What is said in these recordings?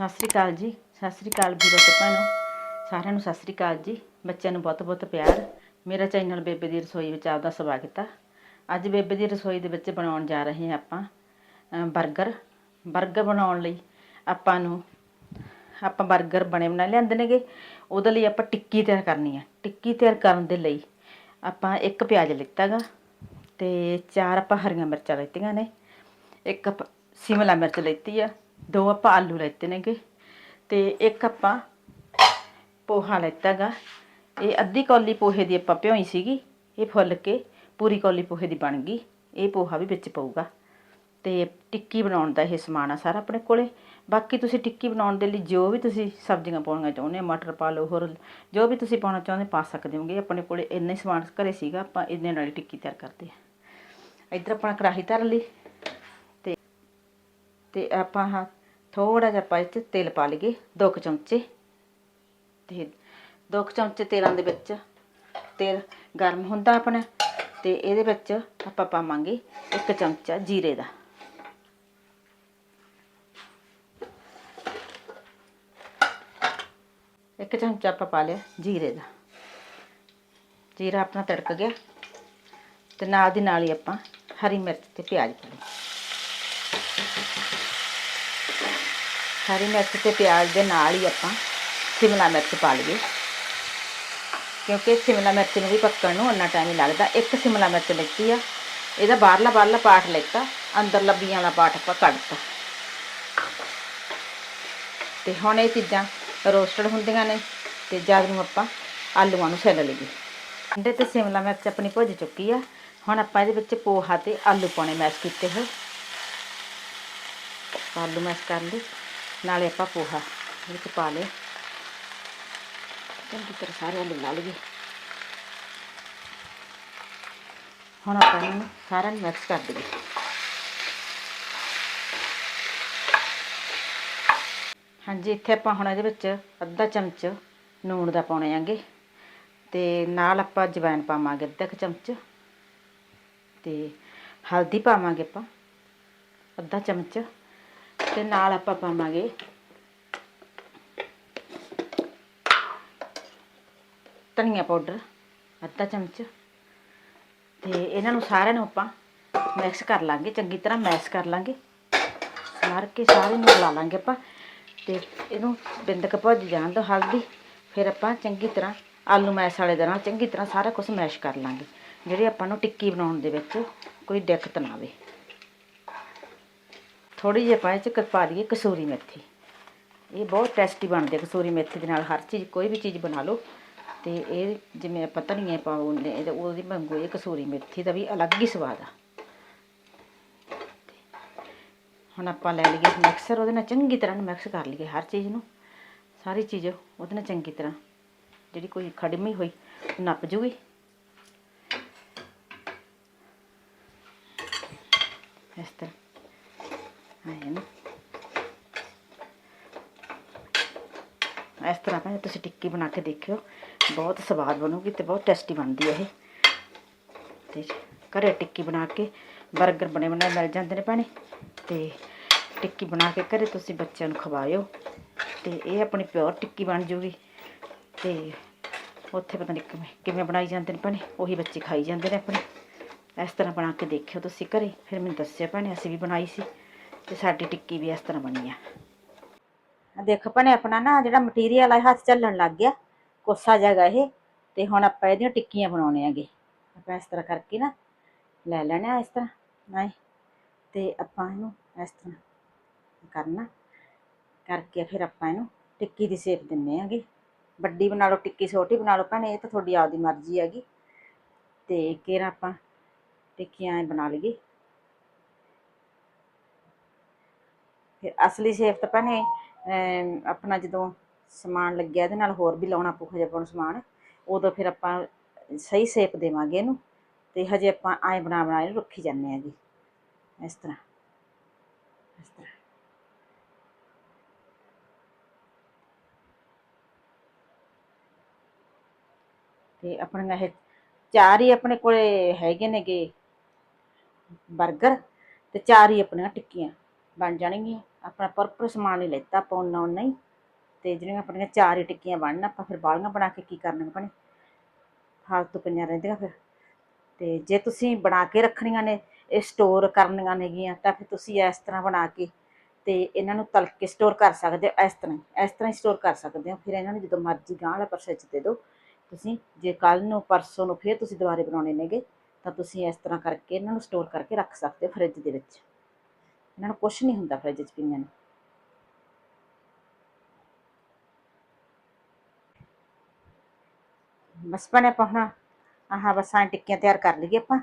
ਸਤਿ ਸ੍ਰੀ ਅਕਾਲ ਜੀ, ਸਤਿ ਸ੍ਰੀ ਅਕਾਲ ਵੀਰੋ ਤੇ ਭੈਣੋ। ਸਾਰਿਆਂ ਨੂੰ ਸਤਿ ਸ੍ਰੀ ਅਕਾਲ ਜੀ। ਬੱਚਿਆਂ ਨੂੰ ਬਹੁਤ-ਬਹੁਤ ਪਿਆਰ। ਮੇਰਾ ਚੈਨਲ ਬੇਬੇ ਦੀ ਰਸੋਈ ਵਿੱਚ ਆਪਦਾ ਸਵਾਗਤ ਆ। ਅੱਜ ਬੇਬੇ ਦੀ ਰਸੋਈ ਦੇ ਵਿੱਚ ਬਣਾਉਣ ਜਾ ਰਹੇ ਹਾਂ ਆਪਾਂ ਬਰਗਰ। ਬਰਗਰ ਬਣਾਉਣ ਲਈ ਆਪਾਂ ਨੂੰ, ਆਪਾਂ ਬਰਗਰ ਬਣੇ ਬਣਾ ਲਿਆਂਦੇ ਨੇਗੇ। ਉਹਦੇ ਲਈ ਆਪਾਂ ਟਿੱਕੀ ਤਿਆਰ ਕਰਨੀ ਆ। ਟਿੱਕੀ ਤਿਆਰ ਕਰਨ ਦੇ ਲਈ ਆਪਾਂ ਇੱਕ ਪਿਆਜ਼ ਲਿੱਤਾਗਾ ਤੇ ਚਾਰ ਆਪਾਂ ਹਰੀਆਂ ਮਿਰਚਾਂ ਲਿੱਤੀਆਂ ਨੇ। ਇੱਕ ਸ਼ਿਮਲਾ ਮਿਰਚ ਲਿੱਤੀ ਆ। ਦੋ ਆਪਾਂ ਆਲੂ ਲੈਤੇ ਨੇਗੇ ਤੇ ਇੱਕ ਆਪਾਂ ਪੋਹਾ ਲੈਤਾਗਾ। ਇਹ ਅੱਧੀ ਕੌਲੀ ਪੋਹੇ ਦੀ ਆਪਾਂ ਭਿਓਈ ਸੀਗੀ, ਇਹ ਫੁੱਲ ਕੇ ਪੂਰੀ ਕੌਲੀ ਪੋਹੇ ਦੀ ਬਣ ਗਈ, ਇਹ ਪੋਹਾ ਵੀ ਵਿੱਚ ਪਊਗਾ। ਤੇ ਟਿੱਕੀ ਬਣਾਉਣ ਦਾ ਇਹ ਸਮਾਨ ਆ ਸਾਰਾ ਆਪਣੇ ਕੋਲੇ। ਬਾਕੀ ਤੁਸੀਂ ਟਿੱਕੀ ਬਣਾਉਣ ਦੇ ਲਈ ਜੋ ਵੀ ਤੁਸੀਂ ਸਬਜ਼ੀਆਂ ਪਾਉਣੀਆਂ ਚਾਹੁੰਦੇ ਹੋ, ਮਟਰ ਪਾ ਲਓ, ਹੋਰ ਜੋ ਵੀ ਤੁਸੀਂ ਪਾਉਣਾ ਚਾਹੁੰਦੇ ਪਾ ਸਕਦੇ ਹੋਗੇ। ਆਪਣੇ ਕੋਲੇ ਇੰਨੇ ਸਮਾਨ ਘਰੇ ਸੀਗਾ, ਆਪਾਂ ਇੰਨੇ ਨਾਲ ਹੀ ਟਿੱਕੀ ਤਿਆਰ ਕਰਦੇ ਆ ਇੱਧਰ ਆਪਣਾ ਕੜਾਹੀ ਧਰ ਲਈ। ਤੇ ਆਪਾਂ ਹਾਂ ਥੋੜਾ ਜਿਹਾ ਪਾ ਚ ਤੇਲ ਪਾ ਲਈਏ ਦੋ ਕੁ ਚਮਚੇ। ਤੇ ਦੋ ਕੁ ਚਮਚੇ ਤੇਲਾਂ ਦੇ ਵਿੱਚ ਤੇਲ ਗਰਮ ਹੁੰਦਾ ਆਪਣਾ ਤੇ ਇਹਦੇ ਵਿੱਚ ਆਪਾਂ ਪਾਵਾਂਗੇ ਇੱਕ ਚਮਚਾ ਜੀਰੇ ਦਾ। ਇੱਕ ਚਮਚਾ ਆਪਾਂ ਪਾ ਲਿਆ ਜੀਰੇ ਦਾ। ਜੀਰਾ ਆਪਣਾ ਤੜਕ ਗਿਆ ਤੇ ਨਾਲ ਦੀ ਨਾਲ ਹੀ ਆਪਾਂ ਹਰੀ ਮਿਰਚ ਤੇ ਪਿਆਜ਼ ਪਾ ਲਿਆ ਹਰੀ ਮਿਰਚ ਤੇ ਪਿਆਜ਼ ਦੇ ਨਾਲ ਹੀ ਆਪਾਂ ਸ਼ਿਮਲਾ ਮਿਰਚ ਪਾ ਲਈਏ। ਕਿਉਂਕਿ ਸ਼ਿਮਲਾ ਮਿਰਚ ਨੂੰ ਵੀ ਪੱਕਣ ਨੂੰ ਉਨਾ ਟਾਈਮ ਹੀ ਲੱਗਦਾ। ਇੱਕ ਸ਼ਿਮਲਾ ਮਿਰਚ ਲੈਤੀ ਆ। ਇਹਦਾ ਬਾਹਰਲਾ ਬਾਹਰਲਾ ਪਾਰਟ ਲੈਤਾ। ਅੰਦਰ ਬੀਆਂ ਵਾਲਾ ਪਾਰਟ ਆਪਾਂ ਕੱਢਤਾ ਤੇ ਹੁਣ ਇਹ ਚੀਜ਼ਾਂ ਰੋਸਟਡ ਹੁੰਦੀਆਂ ਨੇ ਤੇ ਜਦ ਨੂੰ ਆਪਾਂ ਆਲੂਆਂ ਨੂੰ ਛਿੱਲ ਲਈਏ। ਅੰਡੇ ਤੇ ਸ਼ਿਮਲਾ ਮਿਰਚ ਆਪਣੀ ਭੁੱਜ ਚੁੱਕੀ ਆ। ਹੁਣ ਆਪਾਂ ਇਹਦੇ ਵਿੱਚ ਪੋਹਾ ਤੇ ਆਲੂ ਪਾਉਣੇ ਮੈਸ਼ ਕੀਤੇ ਹੋਏ। ਆਲੂ ਮੈਸ਼ ਕਰ ਲਈ ਨਾਲੇ ਆਪਾਂ ਪੋਹਾ ਵਿੱਚ ਪਾ ਲਏ। ਚੰਗੀ ਤਰ੍ਹਾਂ ਸਾਰੇ ਆਲੂ ਲਾ ਲਈਏ ਹੁਣ ਆਪਾਂ ਇਹਨੂੰ ਸਾਰਿਆਂ ਨੂੰ ਮਿਕਸ ਕਰ ਦਈਏ। ਹਾਂਜੀ, ਇੱਥੇ ਆਪਾਂ ਹੁਣ ਇਹਦੇ ਵਿੱਚ ਅੱਧਾ ਚਮਚ ਨੂਣ ਦਾ ਪਾਉਣੇ ਆਂਗੇ। ਤੇ ਨਾਲ ਆਪਾਂ ਜਵੈਣ ਪਾਵਾਂਗੇ ਅੱਧਾ ਕੁ ਚਮਚ। ਤੇ ਹਲਦੀ ਪਾਵਾਂਗੇ ਆਪਾਂ। ਅੱਧਾ ਚਮਚ ਤੇ ਨਾਲ ਆਪਾਂ ਪਾਵਾਂਗੇ। ਧਨੀਆ ਪਾਊਡਰ, ਅੱਧਾ ਚਮਚ। ਤੇ ਇਹਨਾਂ ਨੂੰ ਸਾਰਿਆਂ ਨੂੰ ਆਪਾਂ ਮਿਕਸ ਕਰ ਲਾਂਗੇ, ਚੰਗੀ ਤਰ੍ਹਾਂ ਮੈਸ਼ ਕਰ ਲਾਂਗੇ। ਮਾਰ ਕੇ ਸਾਰੇ ਨੂੰ ਲਾ ਲਾਂਗੇ ਆਪਾਂ। ਤੇ ਇਹਨੂੰ ਬਿੰਦਕ ਭੁੱਜ ਜਾਣ ਦੋ ਹਲਦੀ, ਫਿਰ ਆਪਾਂ ਚੰਗੀ ਤਰ੍ਹਾਂ ਆਲੂ ਮੈਸ਼ ਵਾਲੇ ਦੇ ਨਾਲ ਚੰਗੀ ਤਰ੍ਹਾਂ ਸਾਰਾ ਕੁਝ ਮੈਸ਼ ਕਰ ਲਾਂਗੇ। ਜਿਹੜੀ ਆਪਾਂ ਨੂੰ ਟਿੱਕੀ ਬਣਾਉਣ ਦੇ ਵਿੱਚ ਕੋਈ ਦਿੱਕਤ ਨਾ ਆਵੇ। ਥੋੜੀ ਜਿਹੀ ਆਪਾਂ ਇਹ ਚ ਕ- ਪਾ ਲਈਏ ਕਸੂਰੀ ਮੇਥੀ। ਇਹ ਬਹੁਤ ਟੇਸਟੀ ਬਣਦੀ ਹੈ ਕਸੂਰੀ ਮੇਥੀ ਦੇ ਨਾਲ। ਹਰ ਚੀਜ਼, ਕੋਈ ਵੀ ਚੀਜ਼ ਬਣਾ ਲਓ। ਤੇ ਇਹ ਜਿਵੇਂ ਆਪਾਂ ਧਨੀਏ ਪਾਉਂਦੇ ਇਹ ਉਹਦੀ ਵਾਂਗੂ ਇਹ ਕਸੂਰੀ ਮੇਥੀ ਦਾ ਵੀ ਅਲੱਗ ਹੀ ਸਵਾਦ ਆ। ਹੁਣ ਆਪਾਂ ਲੈ ਲਈਏ ਮਿਕਸਰ ਉਹਦੇ ਨਾਲ ਚੰਗੀ ਤਰ੍ਹਾਂ ਮਿਕਸ ਕਰ ਲਈਏ ਹਰ ਚੀਜ਼ ਨੂੰ। ਸਾਰੀ ਚੀਜ਼ ਉਹਦੇ ਨਾਲ ਚੰਗੀ ਤਰ੍ਹਾਂ। ਜਿਹੜੀ ਕੋਈ ਖੜਮੀ ਹੋਈ ਨੱਪ ਜੂਗੀ। ਇਸ ਤਰ੍ਹਾਂ ਆਏ ਇਸ ਤਰ੍ਹਾਂ ਭੈਣੇ ਤੁਸੀਂ ਟਿੱਕੀ ਬਣਾ ਕੇ ਦੇਖਿਓ। ਬਹੁਤ ਸਵਾਦ ਬਣੂਗੀ ਤੇ ਬਹੁਤ ਟੇਸਟੀ ਬਣਦੀ ਹੈ ਇਹ। ਤੇ ਘਰੇ ਟਿੱਕੀ ਬਣਾ ਕੇ 버ਗਰ ਬਣੇ ਬਣਾਏ ਮਿਲ ਜਾਂਦੇ ਨੇ ਭੈਣੇ। ਤੇ ਟਿੱਕੀ ਬਣਾ ਕੇ ਘਰੇ ਤੁਸੀਂ ਬੱਚਿਆਂ ਨੂੰ ਖਵਾਇਓ। ਤੇ ਇਹ ਆਪਣੀ ਪਿਓਰ ਟਿੱਕੀ ਬਣ ਜੂਗੀ। ਤੇ ਉੱਥੇ ਪਤਾ ਨਹੀਂ ਕਿਵੇਂ ਕਿਵੇਂ ਬਣਾਈ ਜਾਂਦੇ ਨੇ ਭੈਣੇ। ਉਹੀ ਬੱਚੇ ਖਾਈ ਜਾਂਦੇ ਨੇ ਆਪਣੇ। ਇਸ ਤਰ੍ਹਾਂ ਬਣਾ ਕੇ ਦੇਖਿਓ ਤੁਸੀਂ ਘਰੇ। ਫਿਰ ਮੈਨੂੰ ਦੱਸਿਆ ਭੈਣੇ, ਅਸੀਂ ਵੀ ਬਣਾਈ ਸੀ। ਤੇ ਸਾਡੀ ਟਿੱਕੀ ਵੀ ਇਸ ਤਰ੍ਹਾਂ ਬਣੀ ਆ। ਆ ਦੇਖੋ ਭੈਣੇ, ਆਪਣਾ ਨਾ ਜਿਹੜਾ ਮਟੀਰੀਅਲ ਆ, ਇਹ ਹੱਥ ਚੱਲਣ ਲੱਗ ਗਿਆ। ਕੋਸਾ ਜਗਾ ਇਹ। ਤੇ ਹੁਣ ਆਪਾਂ ਇਹਦੀਆਂ ਟਿੱਕੀਆਂ ਬਣਾਉਣੇ ਆਗੇ। ਆਪਾਂ ਇਸ ਤਰ੍ਹਾਂ ਕਰਕੇ ਨਾ ਲੈ ਲੈਣਾ ਇਸ ਤਰ੍ਹਾਂ, ਨਹੀਂ। ਤੇ ਆਪਾਂ ਇਹਨੂੰ ਇਸ ਤਰ੍ਹਾਂ ਕਰਨਾ। ਕਰਕੇ ਫਿਰ ਆਪਾਂ ਇਹਨੂੰ ਟਿੱਕੀ ਦੀ ਸ਼ੇਪ ਦਿੰਨੇ ਆਗੇ। ਵੱਡੀ ਬਣਾ ਲਓ, ਟਿੱਕੀ ਛੋਟੀ ਬਣਾ ਲਓ ਭੈਣੇ, ਇਹ ਤਾਂ ਤੁਹਾਡੀ ਆਪਦੀ ਮਰਜ਼ੀ ਹੈਗੀ। ਤੇ ਕਿਹੜਾ ਆਪਾਂ ਟਿੱਕੀਆਂ ਬਣਾ ਲਈਏ। ਫਿਰ ਅਸਲੀ ਸ਼ੇਪ ਤਾਂ ਭੈਣੇ ਆਪਣਾ ਜਦੋਂ ਸਮਾਨ ਲੱਗਿਆ ਇਹਦੇ ਨਾਲ ਹੋਰ ਵੀ ਲਾਉਣਾ ਪਊ, ਹਜੇ ਆਪਾਂ ਨੂੰ ਸਮਾਨ, ਉਦੋਂ ਫਿਰ ਆਪਾਂ ਸਹੀ ਸ਼ੇਪ ਦੇਵਾਂਗੇ ਇਹਨੂੰ ਤੇ ਹਜੇ ਆਪਾਂ ਐਂ ਬਣਾ ਬਣਾ ਇਹਨੂੰ ਰੱਖੀ ਜਾਂਦੇ ਆਂਗੇ ਇਸ ਤਰ੍ਹਾਂ। ਇਸ ਤਰ੍ਹਾਂ। ਤੇ ਆਪਣੀਆਂ ਇਹ ਚਾਰ ਹੀ ਆਪਣੇ ਕੋਲੇ ਹੈਗੇ ਨੇਗੇ। 버ਗਰ ਤੇ ਚਾਰ ਹੀ ਆਪਣੀਆਂ ਟਿੱਕੀਆਂ ਬਣ ਜਾਣਗੀਆਂ। ਆਪਣਾ ਪਰਪਰ ਸਮਾਨ ਹੀ ਲੈਤਾ ਆਪਾਂ ਉਹਨਾਂ ਉਹਨਾਂ ਹੀ। ਤੇ ਜਿਹੜੀਆਂ ਆਪਣੀਆਂ ਚਾਰ ਹੀ ਟਿੱਕੀਆਂ ਬਣਨ, ਆਪਾਂ ਫਿਰ ਬਾਲੀਆਂ ਬਣਾ ਕੇ ਕੀ ਕਰਨੀਆਂ ਭਣੇ? ਫਾਲਤੂ ਪਈਆਂ ਰਹਿੰਦੀਆਂ ਫਿਰ। ਤੇ ਜੇ ਤੁਸੀਂ ਬਣਾ ਕੇ ਰੱਖਣੀਆਂ ਨੇ, ਇਹ ਸਟੋਰ ਕਰਨੀਆਂ ਨੇਗੀਆਂ, ਤਾਂ ਫਿਰ ਤੁਸੀਂ ਇਸ ਤਰ੍ਹਾਂ ਬਣਾ ਕੇ ਤੇ ਇਹਨਾਂ ਨੂੰ ਤਲ ਕੇ ਸਟੋਰ ਕਰ ਸਕਦੇ ਹੋ, ਇਸ ਤਰ੍ਹਾਂ ਹੀ- ਇਸ ਤਰ੍ਹਾਂ ਹੀ ਸਟੋਰ ਕਰ ਸਕਦੇ ਹੋ। ਫਿਰ ਇਹਨਾਂ ਨੂੰ ਜਦੋਂ ਮਰਜ਼ੀ ਗਾਂ ਵਾਲਾ ਪਰਸੇ 'ਚ ਦੇ ਦਿਓ। ਤੁਸੀਂ ਜੇ ਕੱਲ ਨੂੰ, ਪਰਸੋਂ ਨੂੰ ਫਿਰ ਤੁਸੀਂ ਦੁਬਾਰੇ ਬਣਾਉਣੇ ਨੇਗੇ, ਤਾਂ ਤੁਸੀਂ ਇਸ ਤਰ੍ਹਾਂ ਕਰਕੇ ਇਹਨਾਂ ਨੂੰ ਸਟੋਰ ਕਰਕੇ ਰੱਖ ਸਕਦੇ ਹੋ ਫ੍ਰਿਜ ਦੇ ਵਿੱਚ। ਇਹਨਾਂ ਨੂੰ ਕੁਝ ਨਹੀਂ ਹੁੰਦਾ ਫ੍ਰਿਜ 'ਚ ਪਈਆਂ ਨੂੰ। ਬਸ ਬਣੇ ਆਪਾਂ ਹੁਣ ਆਹ ਬਸ ਆਹ ਟਿੱਕੀਆਂ ਤਿਆਰ ਕਰ ਲਈਏ ਆਪਾਂ।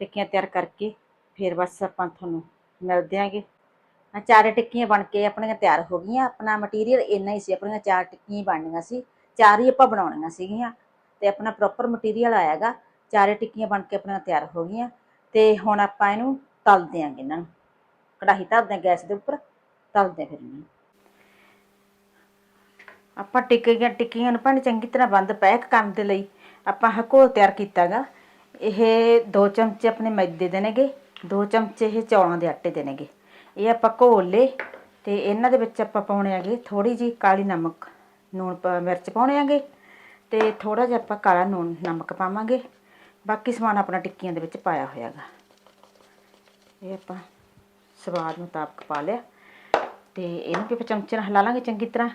ਟਿੱਕੀਆਂ ਤਿਆਰ ਕਰਕੇ ਫਿਰ ਬਸ ਆਪਾਂ ਤੁਹਾਨੂੰ ਮਿਲਦੇ ਆਂਗੇ। ਆ ਚਾਰੇ ਟਿੱਕੀਆਂ ਬਣ ਕੇ ਆਪਣੀਆਂ ਤਿਆਰ ਹੋ ਗਈਆਂ। ਆਪਣਾ ਮਟੀਰੀਅਲ ਇੰਨਾ ਹੀ ਸੀ, ਆਪਣੀਆਂ ਚਾਰ ਟਿੱਕੀਆਂ ਹੀ ਬਣਨੀਆਂ ਸੀ। ਚਾਰ ਹੀ ਆਪਾਂ ਬਣਾਉਣੀਆਂ ਸੀਗੀਆਂ ਤੇ ਆਪਣਾ ਪ੍ਰੋਪਰ ਮਟੀਰੀਅਲ ਆਇਆਗਾ। ਚਾਰੇ ਟਿੱਕੀਆਂ ਬਣ ਕੇ ਆਪਣੀਆਂ ਤਿਆਰ ਹੋ ਗਈਆਂ ਤੇ ਹੁਣ ਆਪਾਂ ਇਹਨੂੰ ਤਲ ਦਿਆਂਗੇ ਇਹਨਾਂ ਨੂੰ। ਕੜਾਹੀ ਧਰਦੇ ਹਾਂ ਗੈਸ ਦੇ ਉੱਪਰ, ਤਲਦੇ ਹਾਂ ਆਪਾਂ ਟਿੱਕੀਆਂ ਟਿੱਕੀਆਂ ਨੂੰ ਭਾਵੇਂ ਚੰਗੀ ਤਰ੍ਹਾਂ ਬੰਦ ਪੈਕ ਕਰਨ ਦੇ ਲਈ ਆਪਾਂ ਆਹ ਤਿਆਰ ਕੀਤਾਗਾ। ਇਹ 2 ਚਮਚੇ ਆਪਣੇ ਮੈਦੇ ਦੇ ਨੇਗੇ 2 ਚਮਚੇ ਇਹ ਚੌਲਾਂ ਦੇ ਆਟੇ ਦੇ ਨੇਗੇ। ਇਹ ਆਪਾਂ ਘੋਲ ਲੇ ਤੇ ਇਹਨਾਂ ਦੇ ਵਿੱਚ ਆਪਾਂ ਪਾਉਣੇ ਆਗੇ ਥੋੜੀ ਜੀ ਕਾਲੀ ਨਮਕ, ਨੂਣ ਮਿਰਚ ਪਾਉਣੇ ਆਗੇ ਤੇ ਥੋੜਾ ਜਿਹਾ ਆਪਾਂ ਕਾਲਾ ਨੂਣ, ਨਮਕ ਪਾਵਾਂਗੇ। ਬਾਕੀ ਸਮਾਨ ਆਪਣਾ ਟਿੱਕੀਆਂ ਦੇ ਵਿੱਚ ਪਾਇਆ ਹੋਇਆਗਾ। ਇਹ ਆਪਾਂ ਸਵਾਦ ਮੁਤਾਬਕ ਪਾ ਲਿਆ। ਤੇ ਇਹਨੂੰ ਵੀ ਆਪਾਂ ਚਮਚੇ ਨਾਲ ਹਿਲਾ ਲਾਂਗੇ ਚੰਗੀ ਤਰ੍ਹਾਂ।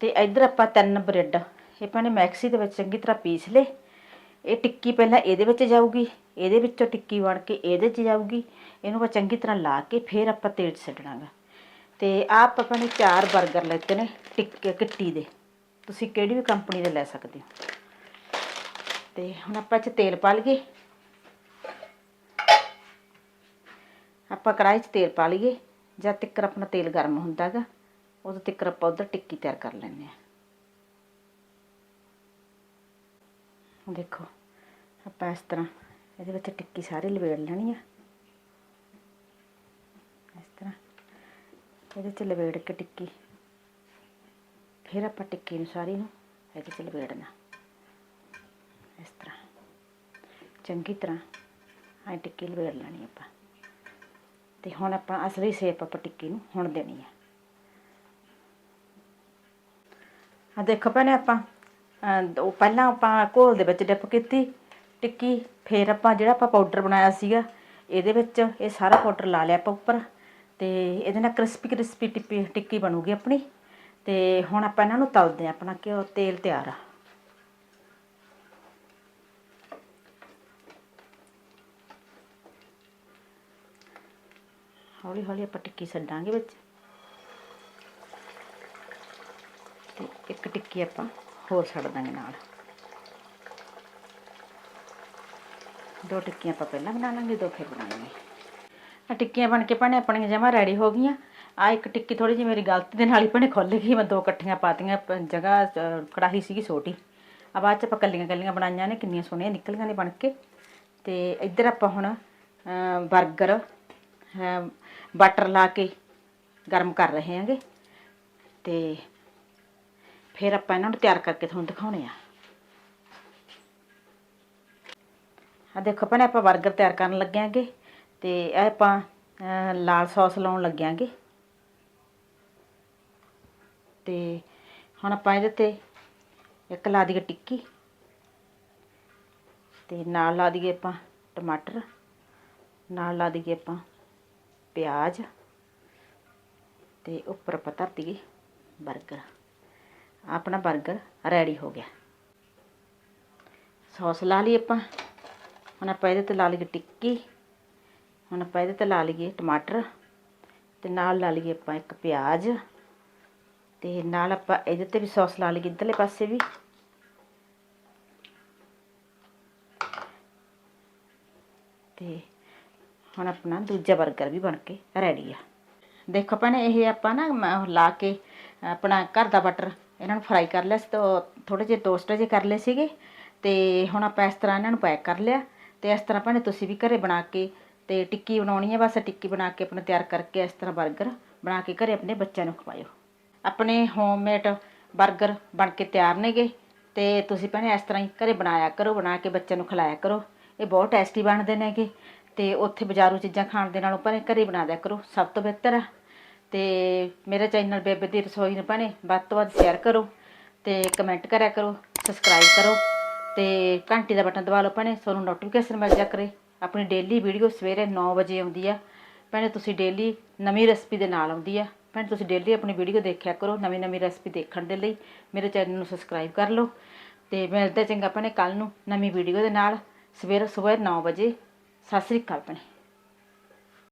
ਤੇ ਇੱਧਰ ਆਪਾਂ ਤਿੰਨ ਬ੍ਰੈਡ, ਇਹ ਪਾਣੇ ਮੈਕਸੀ ਦੇ ਵਿੱਚ ਚੰਗੀ ਤਰ੍ਹਾਂ ਪੀਸ ਲੇ ਇਹ ਟਿੱਕੀ ਪਹਿਲਾਂ ਇਹਦੇ ਵਿੱਚ ਜਾਊਗੀ, ਇਹਦੇ ਵਿੱਚੋਂ ਟਿੱਕੀ ਬਣ ਕੇ ਇਹਦੇ 'ਚ ਜਾਊਗੀ। ਇਹਨੂੰ ਆਪਾਂ ਚੰਗੀ ਤਰ੍ਹਾਂ ਲਾ ਕੇ ਫਿਰ ਆਪਾਂ ਤੇਲ 'ਚ ਛੱਡਣਾਗਾ ਤੇ ਆਪ ਆਪਾਂ ਨੇ ਚਾਰ 버ਗਰ ਲੈਤੇ ਨੇ ਟਿੱਕੇ, ਕਿੱਟੀ ਦੇ। ਤੁਸੀਂ ਕਿਹੜੀ ਵੀ ਕੰਪਨੀ ਦੇ ਲੈ ਸਕਦੇ ਹੋ। ਤੇ ਹੁਣ ਆਪਾਂ ਇਹ 'ਚ ਤੇਲ ਪਾ ਲਈਏ। ਆਪਾਂ ਕੜਾਹੀ 'ਚ ਤੇਲ ਪਾ ਲਈਏ ਜਦ ਤੱਕ ਆਪਣਾ ਤੇਲ ਗਰਮ ਹੁੰਦਾ ਗਾ ਉਦੋਂ ਤੱਕ ਆਪਾਂ ਉਧਰ ਟਿੱਕੀ ਤਿਆਰ ਕਰ ਲੈਂਦੇ ਆ ਦੇਖੋ, ਆਪਾਂ ਇਸ ਤਰ੍ਹਾਂ ਇਹਦੇ ਵਿੱਚ ਟਿੱਕੀ ਸਾਰੀ ਲਵੇੜ ਲੈਣੀ ਆ। ਇਸ ਤਰ੍ਹਾਂ ਇਹਦੇ 'ਚ ਲਵੇੜ ਕੇ ਟਿੱਕੀ, ਫਿਰ ਆਪਾਂ ਟਿੱਕੀ ਨੂੰ ਸਾਰੀ ਨੂੰ ਇਹਦੇ 'ਚ ਲਵੇੜਨਾ। ਇਸ ਤਰ੍ਹਾਂ, ਚੰਗੀ ਤਰ੍ਹਾਂ ਐ ਟਿੱਕੀ ਲਵੇੜ ਲੈਣੀ ਆਪਾਂ। ਤੇ ਹੁਣ ਆਪਾਂ ਅਸਲੀ ਸ਼ੇਪ ਆਪਾਂ ਟਿੱਕੀ ਨੂੰ ਹੁਣ ਦੇਣੀ ਆ। ਆ ਦੇਖੋ ਭੈਣੇ ਆਪਾਂ ਉਹ ਪਹਿਲਾਂ ਆਪਾਂ ਘੋਲ ਦੇ ਵਿੱਚ ਡਿਪ ਕੀਤੀ, ਟਿੱਕੀ, ਫਿਰ ਆਪਾਂ ਜਿਹੜਾ ਆਪਾਂ ਪਾਊਡਰ ਬਣਾਇਆ ਸੀਗਾ, ਇਹਦੇ ਵਿੱਚ ਇਹ ਸਾਰਾ ਪਾਊਡਰ ਲਾ ਲਿਆ ਆਪਾਂ ਉੱਪਰ, ਤੇ ਇਹਦੇ ਨਾਲ ਕ੍ਰਿਸਪੀ ਕ੍ਰਿਸਪੀ ਟਿੱਪੀ ਟਿੱਕੀ ਬਣੂਗੀ ਆਪਣੀ, ਤੇ ਹੁਣ ਆਪਾਂ ਇਹਨਾਂ ਨੂੰ ਤਲਦੇ ਆ, ਆਪਣਾ ਘਿਓ, ਤੇਲ ਤਿਆਰ ਆ। ਹੌਲੀ ਹੌਲੀ ਆਪਾਂ ਟਿੱਕੀ ਛੱਡਾਂਗੇ ਵਿੱਚ। ਤੇ ਇੱਕ ਟਿੱਕੀ ਆਪਾਂ ਹੋਰ ਛੱਡ ਦਾਂਗੇ ਨਾਲ। ਦੋ ਟਿੱਕੀਆਂ ਆਪਾਂ ਪਹਿਲਾਂ ਬਣਾ ਲਾਂਗੇ ਦੋ ਫਿਰ ਬਣਾਵਾਂਗੇ। ਆ ਟਿੱਕੀਆਂ ਬਣ ਕੇ ਭੈਣੇ ਆਪਣੀਆਂ ਜਮਾ ਰੈਡੀ ਹੋ ਗਈਆਂ। ਆ ਇੱਕ ਟਿੱਕੀ ਥੋੜੀ ਜਿਹੀ ਮੇਰੀ ਗਲਤੀ ਦੇ ਨਾਲ ਹੀ ਭੈਣੇ ਖੁੱਲ ਗਈ ਮੈਂ ਦੋ ਇਕੱਠੀਆਂ ਪਾਤੀਆਂ ਪ- ਜਗ੍ਹਾ ਅ, ਕੜਾਹੀ ਸੀਗੀ ਛੋਟੀ। ਆ ਬਾਅਦ ਚ ਆਪਾਂ ਕੱਲੀਆਂ ਕੱਲੀਆਂ ਬਣਾਈਆਂ ਨੇ ਕਿੰਨੀਆਂ ਸੋਹਣੀਆਂ ਨਿਕਲੀਆਂ ਨੇ ਬਣ ਕੇ। ਤੇ ਇੱਧਰ ਆਪਾਂ ਹੁਣ ਅ, 버ਗਰ ਅ, ਬਟਰ ਲਾ ਕੇ ਗਰਮ ਕਰ ਰਹੇ ਹਾਂਗੇ। ਤੇ ਫਿਰ ਆਪਾਂ ਇਹਨਾਂ ਨੂੰ ਤਿਆਰ ਕਰਕੇ ਤੁਹਾਨੂੰ ਦਿਖਾਉਣੇ ਆ। ਆ ਦੇਖੋ ਭੈਣੇ, ਆਪਾਂ 버ਗਰ ਤਿਆਰ ਕਰਨ ਲੱਗਿਆਂਗੇ ਤੇ ਇਹ ਆਪਾਂ ਲਾਲ ਸੌਸ ਲਾਉਣ ਲੱਗਿਆਂਗੇ ਤੇ ਹੁਣ ਆਪਾਂ ਇਹਦੇ ਤੇ ਇੱਕ ਲਾ ਦਈਏ ਟਿੱਕੀ। ਤੇ ਨਾਲ ਲਾ ਦਈਏ ਆਪਾਂ ਟਮਾਟਰ। ਨਾਲ ਲਾ ਦਈਏ ਆਪਾਂ ਪਿਆਜ਼ ਤੇ ਉੱਪਰ ਆਪਾਂ ਧਰ ਦਈਏ 버ਗਰ ਆਪਣਾ 버ਗਰ ਰੈਡੀ ਹੋ ਗਿਆ। ਸੌਸ ਲਾ ਲਈ ਆਪਾਂ। ਹੁਣ ਆਪਾਂ ਇਹਦੇ ਤੇ ਲਾ ਲਈਏ ਟਿੱਕੀ। ਹੁਣ ਆਪਾਂ ਇਹਦੇ ਤੇ ਲਾ ਲਈਏ ਟਮਾਟਰ। ਤੇ ਨਾਲ ਲਾ ਲਈਏ ਆਪਾਂ ਇੱਕ ਪਿਆਜ਼। ਤੇ ਨਾਲ ਆਪਾਂ ਇਹਦੇ ਤੇ ਵੀ ਸੌਸ ਲਾ ਲਈਏ ਇੱਧਰਲੇ ਪਾਸੇ ਵੀ। ਤੇ ਹੁਣ ਆਪਣਾ ਦੂਜਾ 버ਗਰ ਵੀ ਬਣ ਕੇ ਰੈਡੀ ਆ। ਦੇਖੋ ਭੈਣੇ, ਇਹ ਆਪਾਂ ਨਾ ਲਾ ਕੇ, ਆਪਣਾ ਘਰ ਦਾ ਬਟਰ ਇਹਨਾਂ ਨੂੰ ਫਰਾਈ ਕਰ ਲਿਆ ਸੀ ਤੋ ਥੋੜੇ ਜਿਹੇ ਟੋਸਟ ਜੇ ਕਰ ਲਏ ਸੀਗੇ ਤੇ ਹੁਣ ਆਪਾਂ ਇਸ ਤਰ੍ਹਾਂ ਇਹਨਾਂ ਨੂੰ ਪੈਕ ਕਰ ਲਿਆ ਤੇ ਇਸ ਤਰ੍ਹਾਂ ਭੈਣੇ ਤੁਸੀਂ ਵੀ ਘਰੇ ਬਣਾ ਕੇ ਤੇ ਟਿੱਕੀ ਬਣਾਉਣੀ ਹੈ ਬਸ ਟਿੱਕੀ ਬਣਾ ਕੇ ਆਪਣਾ ਤਿਆਰ ਕਰਕੇ ਇਸ ਤਰ੍ਹਾਂ 버ਗਰ ਬਣਾ ਕੇ ਘਰੇ ਆਪਣੇ ਬੱਚਿਆਂ ਨੂੰ ਖਵਾਇਓ। ਆਪਣੇ ਹੋਮਮੇਡ 버ਗਰ ਬਣ ਕੇ ਤਿਆਰ ਨੇਗੇ ਤੇ ਤੁਸੀਂ ਭੈਣੇ ਇਸ ਤਰ੍ਹਾਂ ਹੀ ਘਰੇ ਬਣਾਇਆ ਕਰੋ, ਬਣਾ ਕੇ ਬੱਚਿਆਂ ਨੂੰ ਖਿਲਾਇਆ ਕਰੋ। ਇਹ ਬਹੁਤ ਟੇਸਟੀ ਬਣਦੇ ਨੇਗੇ। ਤੇ ਉੱਥੇ ਬਾਜ਼ਾਰੂ ਚੀਜ਼ਾਂ ਖਾਣ ਦੇ ਨਾਲੋਂ ਭੈਣੇ ਘਰੇ ਬਣਾ ਦਿਆ ਕਰੋ, ਸਭ ਤੋਂ ਬਿਹਤਰ ਆ। ਤੇ ਮੇਰਾ ਚੈਨਲ ਬੇਬੇ ਦੀ ਰਸੋਈ ਨੂੰ ਭੈਣੇ ਵੱਧ ਤੋਂ ਵੱਧ ਸ਼ੇਅਰ ਕਰੋ ਤੇ ਕਮੈਂਟ ਕਰਿਆ ਕਰੋ ਸਬਸਕ੍ਰਾਈਬ ਕਰੋ ਤੇ ਘੰਟੀ ਦਾ ਬਟਨ ਦਬਾ ਲਓ ਭੈਣੇ, ਤੁਹਾਨੂੰ ਨੋਟੀਫਿਕੇਸ਼ਨ ਮਿਲ ਜਾ ਕਰੇ। ਆਪਣੀ ਡੇਲੀ ਵੀਡੀਓ ਸਵੇਰੇ 9 ਵਜੇ ਆਉਂਦੀ ਆ। ਭੈਣੇ ਤੁਸੀਂ ਡੇਲੀ ਨਵੀਂ ਰੈਸਪੀ ਦੇ ਨਾਲ ਆਉਂਦੀ ਆ। ਭੈਣੇ ਤੁਸੀਂ ਡੇਲੀ ਆਪਣੀ ਵੀਡੀਓ ਦੇਖਿਆ ਕਰੋ ਨਵੀਂ ਨਵੀਂ ਰੈਸਪੀ ਦੇਖਣ ਦੇ ਲਈ। ਮੇਰੇ ਚੈਨਲ ਨੂੰ ਸਬਸਕ੍ਰਾਈਬ ਕਰ ਲਓ ਤੇ ਮਿਲਦੇ ਚੰਗਾ ਭੈਣੇ ਕੱਲ ਨੂੰ ਨਵੀਂ ਵੀਡੀਓ ਦੇ ਨਾਲ। ਸਵੇਰ ਸਵੇਰ 9 ਵਜੇ ਸਤਿ ਸ੍ਰੀ ਅਕਾਲ ਭੈਣੇ।